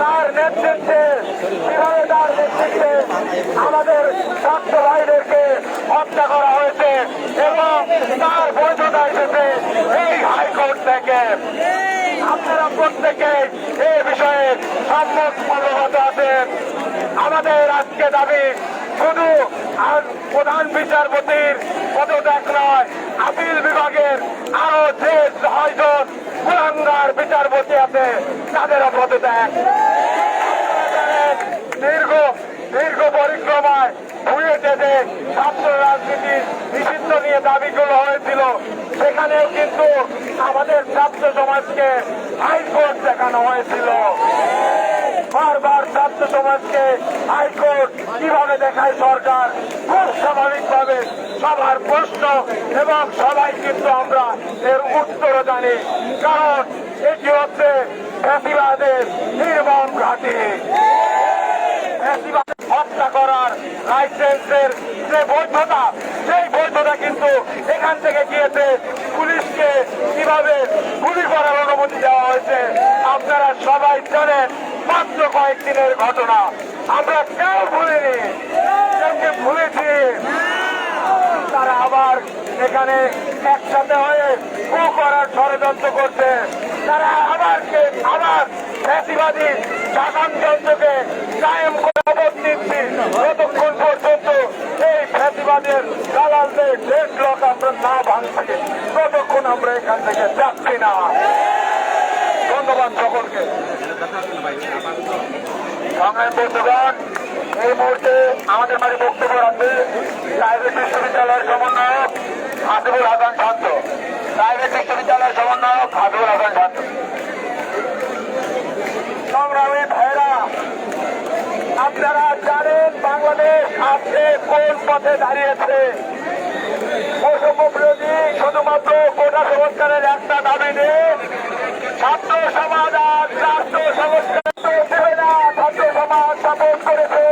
তার নেতৃত্বে কীভাবে তার নেতৃত্বে আমাদের ছাত্র ভাইদেরকে হত্যা করা হয়েছে এবং তার বৈধতা এসেছে এই হাইকোর্ট থেকে আপনারা প্রত্যেকে এই বিষয়ে সম্মত অবগত আছেন। আমাদের আজকে দাবি শুধু প্রধান বিচারপতির পদত্যাগ নয়, আপিল বিভাগের আরও যে ছয়জন কুলাঙ্গার বিচারপতি আছে তাদেরও পদত্যাগ দীর্ঘ দীর্ঘ পরিক্রমায় বুয়েটে যে ছাত্র রাজনীতি নিষিদ্ধ নিয়ে দাবিগুলো হয়েছিল। সেখানেও কিন্তু আমাদের ছাত্র সমাজকে হাইকোর্ট দেখানো হয়েছিল। বারবার ছাত্র সমাজকে হাইকোর্ট কীভাবে দেখায় সরকার? খুব স্বাভাবিকভাবে সবার প্রশ্ন এবং সবাই কিন্তু আমরা এর উত্তর জানি। কারণ এটি হচ্ছে ফ্যাসিবাদের নির্মম ঘাটি। ফ্যাসিবাদ হত্যা করার লাইসেন্সের যে বৈধতা, সেই বৈধতা কিন্তু এখান থেকে গিয়েছে। পুলিশকে কীভাবে গুলি করার অনুমতি দেওয়া হয়েছে, আপনারা সবাই জানেন মাত্র কয়েকদিনের ঘটনা। আমরা কেউ ভুলিনি কেউকে ভুলেছি। তারা আবার এখানে একসাথে হয়ে কু করার ষড়যন্ত্র করছে। তারা আবার আবার ফ্যাসিবাদী শাসনতন্ত্রকে কায়েম করে অবধ নিচ্ছি যতক্ষণ পর্যন্ত এই ফ্যাসিবাদের দালালদের শেষ লোক আমরা না ভাঙছি, ততক্ষণ আমরা এখান থেকে যাচ্ছি না। ধন্যবাদ সকলকে। বন্ধুগণ, এই মুহূর্তে আমাদের মাঝে বক্তব্য রাখবে। প্রাইভেট বিশ্ববিদ্যালয়ের সমন্বয়ক হাসিবুল হাসান শান্ত। প্রাইভেট বিশ্ববিদ্যালয়ের সমন্বয়ক হাসিবুল হাসান শান্ত। আপনারা জানেন বাংলাদেশ আজকে কোন পথে দাঁড়িয়েছে। শুধুমাত্র কোটা সংস্কারের একটা দাবি নিয়ে ছাত্র সমাজ আর রাষ্ট্র সংস্কার দেবে না ছাত্র সমাজ সাপোর্ট করেছে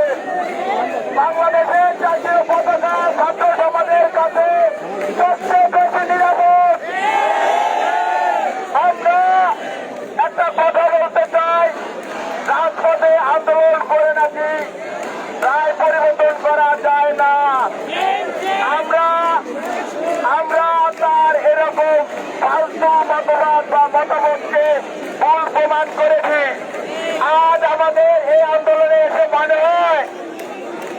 বাংলাদেশের জাতীয় পতাকা ছাত্র সমাজের কাছে সবচেয়ে বেশি নিরাপদ আমরা একটা কথা বলতে চাই রাজপথে আন্দোলন করে নাকি রায় পরিবর্তন করা যায় না আমরা আমরা তার এরকম ফালতু মতবাদ বা মতামতকে প্রমাণ করেছি। আজ আমাদের এই আন্দোলনে এসে মনে হয়,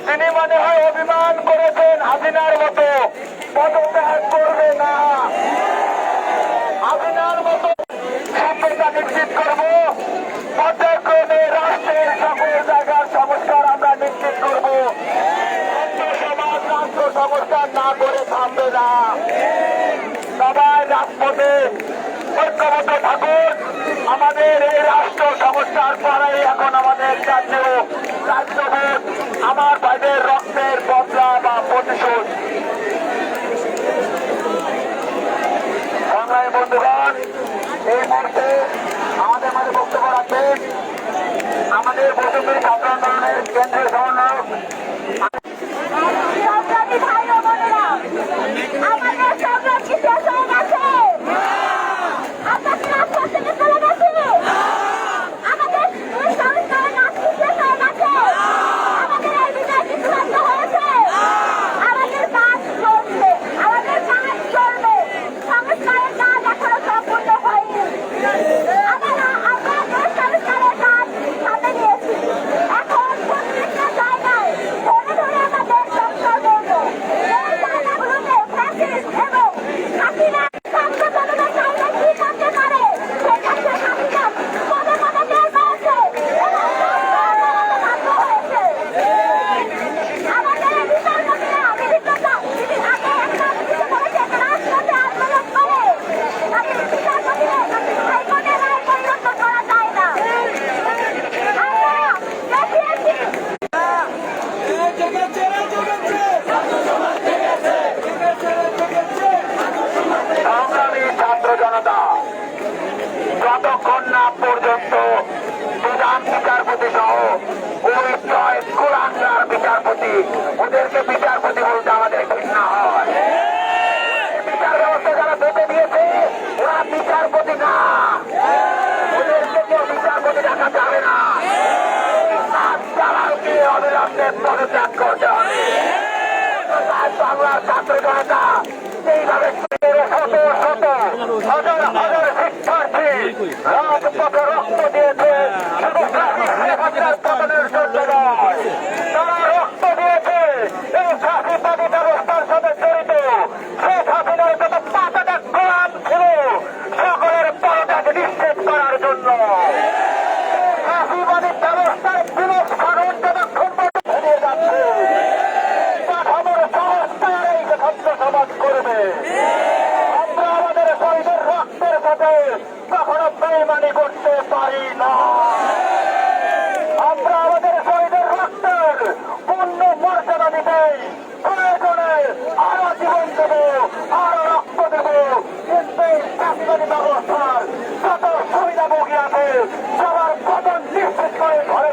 তিনি মনে হয় অভিমান করেছেন হাসিনার মতো। পদত্যাগ করবে না। হাসিনার মতো সভ্যতা নিশ্চিত করব। রাষ্ট্রের সকল জায়গার সংস্কার আমরা নিশ্চিত করব। সমাজ রাষ্ট্র সংস্কার না করে থামবে না। সবাই রাজপথে ঐক্যবদ্ধ থাকুন। আমাদের এই রাষ্ট্র সংস্কার করাই এখন আমাদের জাতীয় রাজ্যবোধ আমার ভাইদের রক্তের বদলা বা প্রতিশোধ। সংগ্রামী বন্ধুগণ, এই মুহূর্তে আমাদের মাঝে বক্তব্য রাখবেন আমাদের বৈষম্যের ছাত্র আন্দোলনের কেন্দ্রীয় সমন্বয়ক। আজকে পদত্যাগ করতে হবে। বাংলা ছাত্র জনতা এইভাবে শত শত হাজার হাজার শিক্ষার্থী রাজপথে রক্ত দিয়েছে শুধু এখনও প্রেমানি করতে পারি না। আমরা আমাদের শহীদের রক্তের পূর্ণ মর্যাদা দিতে প্রয়োজনের আরও জীবন দেব, আরও রক্ত দেব। কিন্তু শাসনী ব্যবস্থার যত সুবিধাভোগী আছে, সবার পতন নিশ্চিত করে ঘরে